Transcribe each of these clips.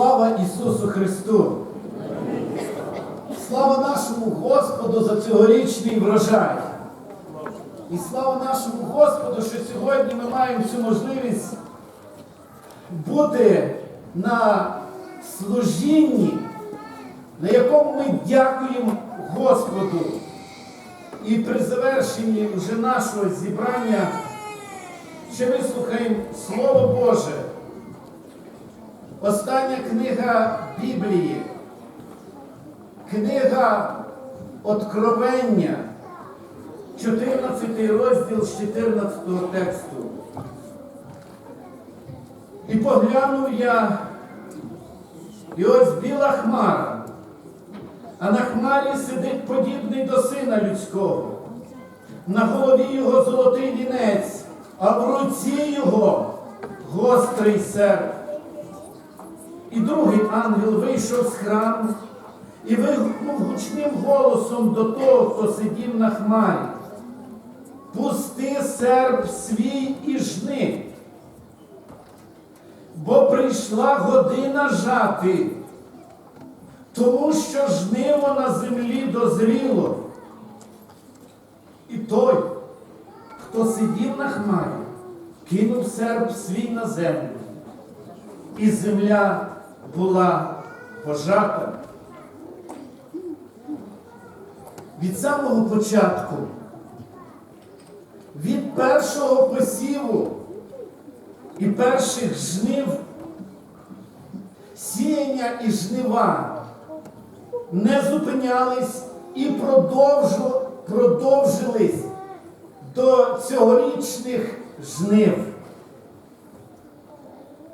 Слава Ісусу Христу! Слава нашому Господу за цьогорічний врожай! І слава нашому Господу, що сьогодні ми маємо цю можливість бути на служінні, на якому ми дякуємо Господу. І при завершенні вже нашого зібрання ще вислухаємо Слово Боже. Остання книга Біблії, книга Откровення, 14 розділ з 14 тексту. І поглянув я, і ось біла хмара, а на хмарі сидить подібний до сина людського. На голові його золотий вінець, а в руці його гострий серп. І другий ангел вийшов з храму і вигукнув гучним голосом до того, хто сидів на хмарі. Пусти серп свій і жни, бо прийшла година жати, тому що жниво на землі дозріло. І той, хто сидів на хмарі, кинув серп свій на землю, і земля була пожата. Від самого початку, від першого посіву і перших жнив, сіяння і жнива не зупинялись і продовжились до цьогорічних жнив.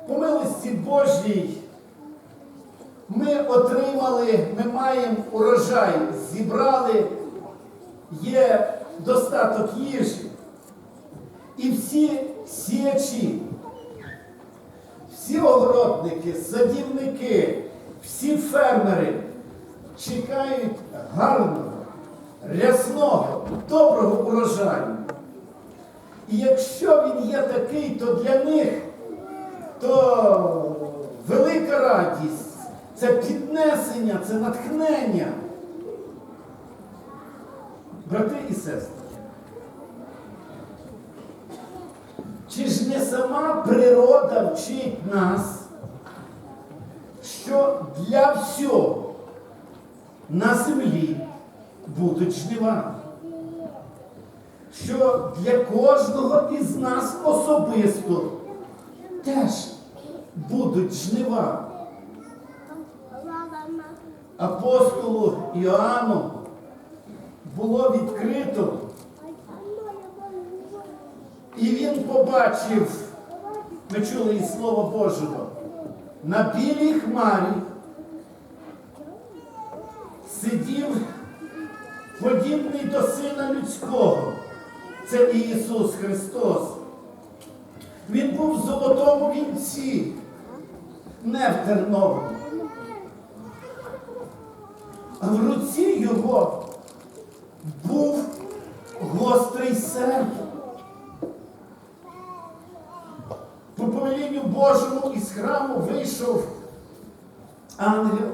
По милості Божій ми отримали, ми маємо урожай, зібрали, є достаток їжі. І всі сіячі, всі огородники, садівники, всі фермери чекають гарного, рясного, доброго урожаю. І якщо він є такий, то для них то велика радість, це піднесення, це натхнення. Брати і сестри, чи ж не сама природа вчить нас, що для всього на землі будуть жнива? Що для кожного із нас особисто теж будуть жнива. Апостолу Іоанну було відкрито, і він побачив, ми чули із Слова Божого, на білій хмарі сидів подібний до Сина Людського. Це Ісус Христос. Він був в золотому вінці, не в терновому. В руці його був гострий серп. По повелінню Божому із храму вийшов ангел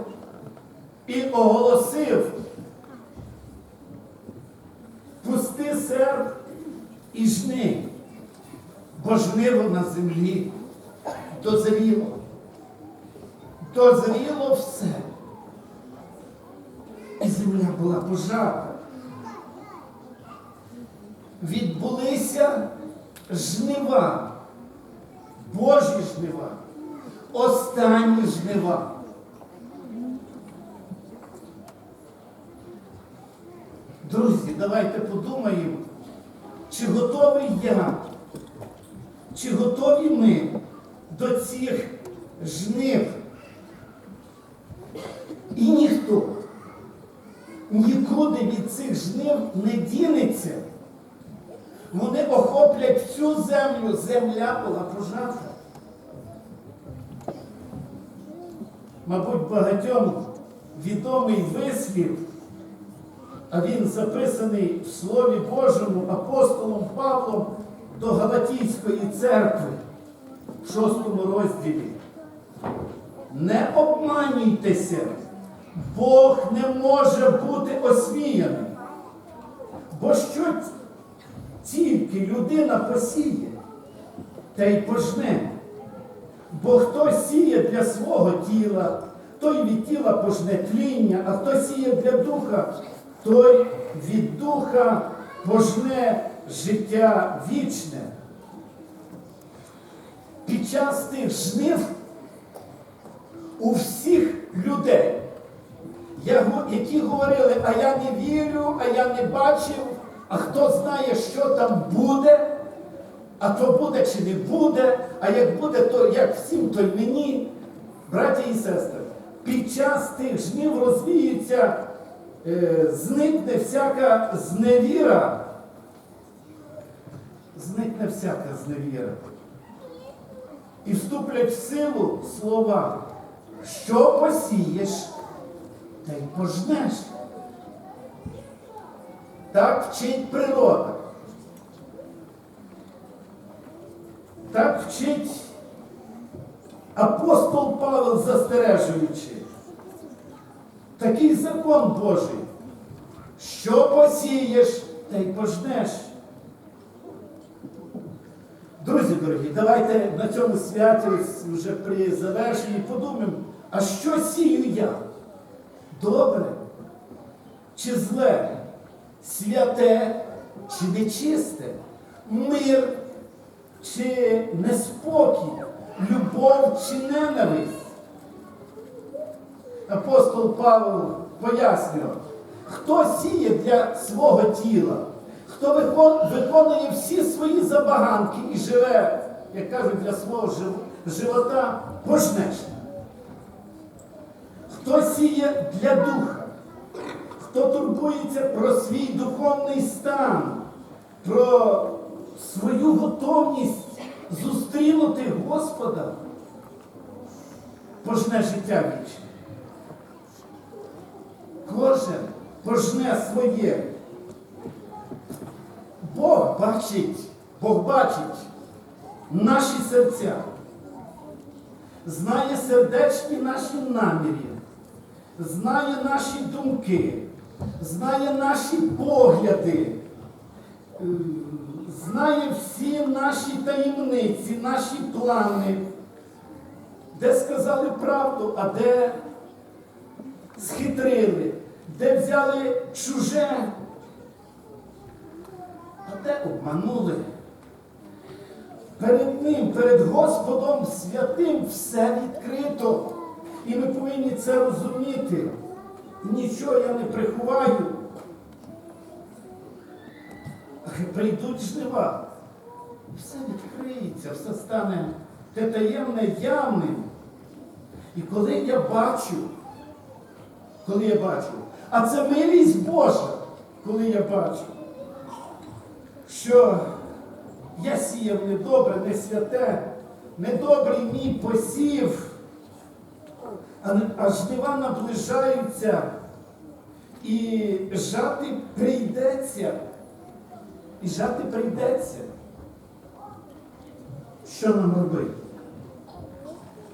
і оголосив, пусти серп і жни бо жниво на землі дозріло. Дозріло все. І земля була пожата. Відбулися жнива, Божі жнива, останні жнива. Друзі, давайте подумаємо, чи готовий я чи готові ми до цих жнив? І ніхто нікуди від цих жнив не дінеться. Вони охоплять всю землю, земля була пожата. Мабуть, багатьом відомий вислів, а він записаний в Слові Божому апостолом Павлом до Галатійської церкви в шостому розділі. Не обманюйтеся, Бог не може бути осміяний. Бо що тільки людина посіє, та й пожне. Бо хто сіє для свого тіла, той від тіла пожне тління, а хто сіє для духа, той від духа пожне життя вічне. Під час тих жнив у всіх людей, які говорили, а я не вірю, а я не бачив, а хто знає, що там а то буде чи не буде, а як буде, то як всім, то й мені. Браті і сестри, під час тих жнив розвіється, е, зникне всяка зневіра. Зникне всяка зневіра. І вступлять в силу слова, що посієш, та й пожнеш. Так вчить природа. Так вчить апостол Павел застережуючи. Такий закон Божий. Що посієш, та й пожнеш. Друзі дорогі, давайте на цьому святі вже при завершенні подумаємо, а що сію я? Добре чи зле? Святе чи нечисте? Мир чи неспокій? Любов чи ненависть? Апостол Павло пояснював, хто сіє для свого тіла, хто виконує всі свої забаганки і живе, як кажуть, для свого живота пожнеш. Хто сіє для духа, хто турбується про свій духовний стан, про свою готовність зустрінути Господа, пожне життя вічне. Кожен пожне своє. Бог бачить, Бог бачить наші серця, знає сердечні наші наміри, знає наші думки, знає наші погляди, е, знає всі наші таємниці, наші плани, де сказали правду, а де схитрили, де взяли чуже, а де обманули. Перед Ним, перед Господом святим все відкрито. І ми повинні це розуміти. Нічого я не приховаю. Прийдуть жнива. Все відкриється, все стане те таємне явним. І коли я бачу, коли я бачу, а це милість Божа, коли я бачу, що я сіяв недобре, не святе, недобрий мій посів, а жнива наближаються, і жати прийдеться, і жати прийдеться. Що нам робити?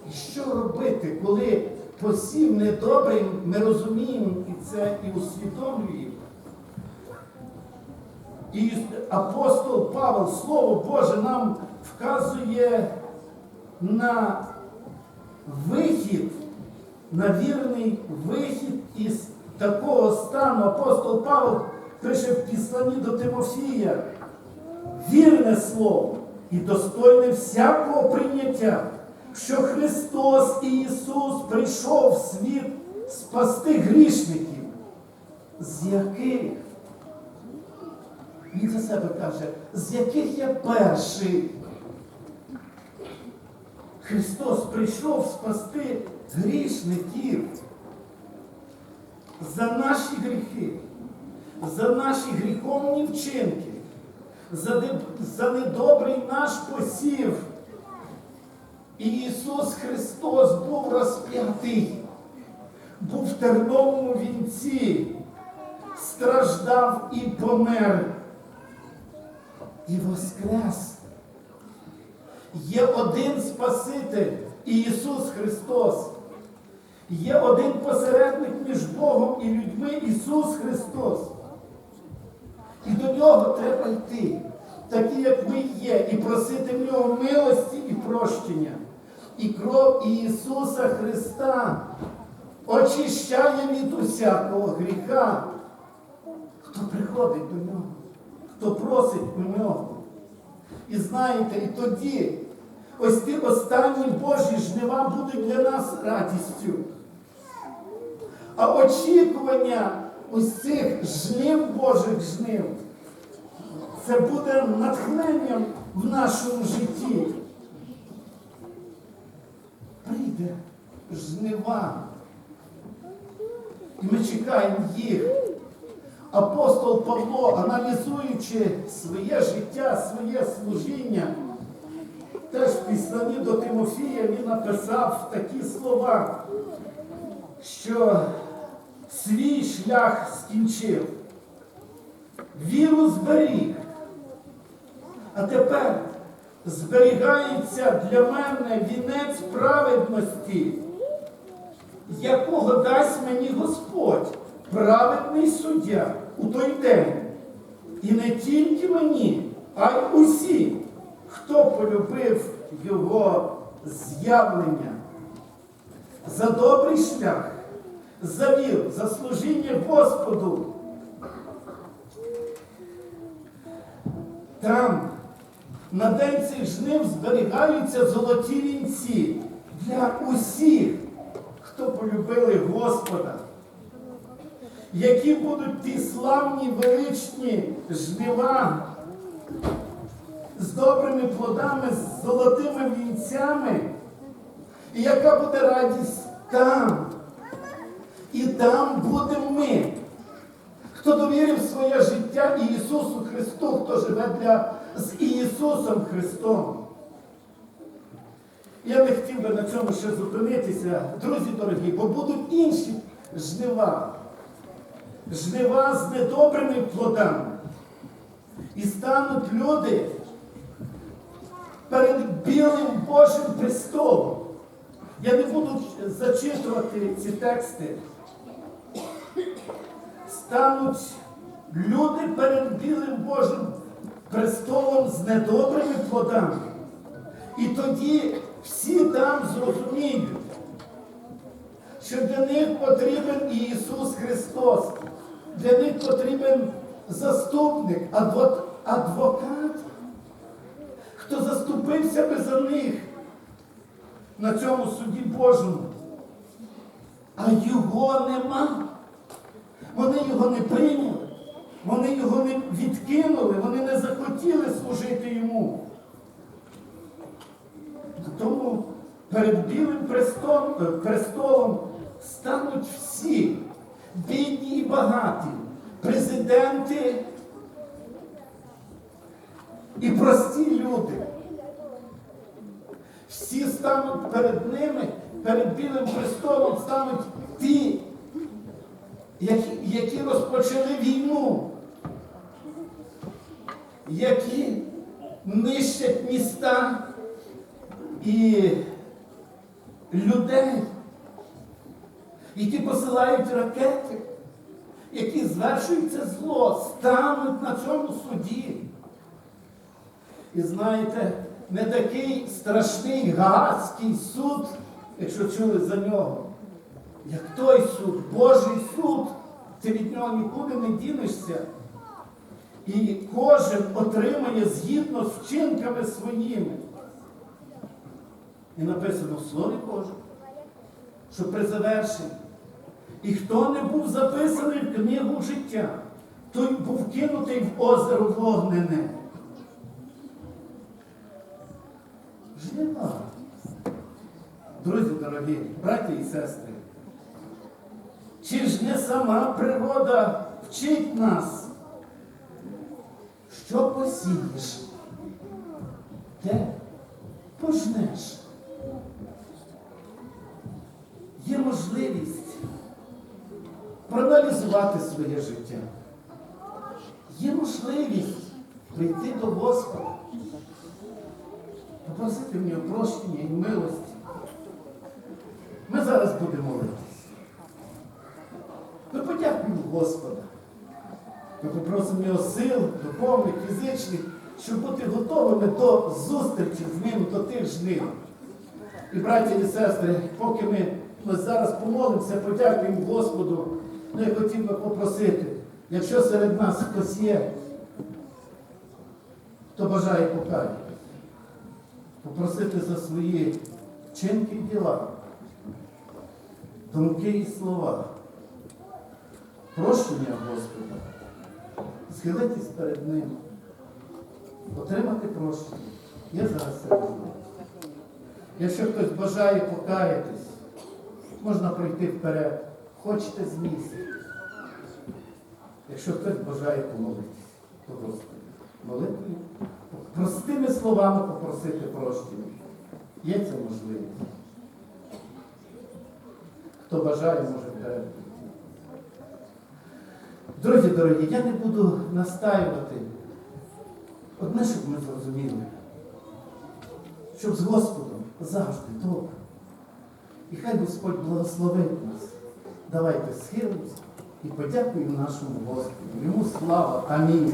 І що робити, коли посів недобрий, ми розуміємо і це і усвідомлюємо. І апостол Павел, Слово Боже, нам вказує на вихід, на вірний вихід із такого стану. Апостол Павел пише в післанні до Тимофія, вірне слово і достойне всякого прийняття, що Христос і Ісус прийшов в світ спасти грішників, з яких? Він за себе каже, з яких я перший. Христос прийшов спасти грішників. За наші гріхи, за наші гріховні вчинки, за, за недобрий наш посів. І Ісус Христос був розп'ятий, був в терновому вінці, страждав і помер, і воскрес. Є один Спаситель Ісус Христос. Є один посередник між Богом і людьми Ісус Христос. І до нього треба йти, такі, як ми є, і просити в нього милості і прощення. І кров Ісуса Христа очищає від усякого гріха. Хто приходить до нього, хто просить у нього. І знаєте, і тоді ось ті останні Божі жнива будуть для нас радістю. А очікування ось цих жнив Божих жнив, це буде натхненням в нашому житті. Прийде жнива. І ми чекаємо їх. Апостол Павло, аналізуючи своє життя, своє служіння, теж в післанні до Тимофія він написав такі слова, що свій шлях скінчив, віру зберіг, а тепер зберігається для мене вінець праведності, якого дасть мені Господь, праведний суддя у той день. І не тільки мені, а й усі, хто полюбив його з'явлення. За добрий шлях, за віру, за служіння Господу. Там на день цих жнив зберігаються золоті вінці для усіх, хто полюбили Господа. Які будуть ті славні величні жнива з добрими плодами, з золотими вінцями, і яка буде радість там. І там будемо ми. Хто довірив своє життя Ісусу Христу, хто живе для, з Ісусом Христом. Я не хотів би на цьому ще зупинитися, друзі дорогі, бо будуть інші жнива. Жнива з недобрими плодами. І стануть люди перед білим Божим престолом. Я не буду зачитувати ці тексти. Стануть люди перед білим Божим престолом з недобрими плодами. І тоді всі там зрозуміють, що для них потрібен Ісус Христос, для них потрібен заступник, адвокат, адвокат хто заступився би за них на цьому суді Божому. А його нема. Вони його не прийняли, вони його не відкинули, вони не захотіли служити йому. Тому перед білим престолом, е, престолом стануть всі, бідні і багаті, президенти і прості люди. Всі стануть перед ними, перед білим престолом стануть ті, які, які розпочали війну, які нищать міста і людей, які посилають ракети, які звершується зло, стануть на цьому суді. І знаєте, не такий страшний Гаазький суд, якщо чули за нього, як той суд, Божий суд, ти від нього нікуди не дінешся. І кожен отримає згідно з вчинками своїми. І написано в Слові Божому, що при завершенні. І хто не був записаний в книгу життя, той був кинутий в озеро вогнене. Жнива. Друзі дорогі, браті і сестри, чи ж не сама природа вчить нас, що посієш, те пожнеш. Є можливість проаналізувати своє життя. Є можливість прийти до Господа попросити в нього прощення і милості. Ми зараз будемо молитися. Господа. Ми попросимо його сил, духовних, фізичних, щоб бути готовими до зустрічі з до тих жнив. І, браті і сестри, поки ми ось зараз помолимося, подякуємо Господу, ну я хотів би попросити, якщо серед нас хтось є, хто бажає покаятися, попросити за свої вчинки і діла, думки і слова, прощення Господа, схилитись перед Ним, отримати прощення. Я зараз це роблю. Якщо хтось бажає покаятись, можна пройти вперед. Хочете з місця. Якщо хтось бажає помолитись, то Господи, молитвою, простими словами попросити прощення. Є ця можливість. Хто бажає, може вперед. Друзі дорогі, я не буду настаювати. Одне, щоб ми зрозуміли щоб з Господом завжди добре. І хай Господь благословить нас. Давайте схилимось і подякуємо нашому Господу. Йому слава. Амінь.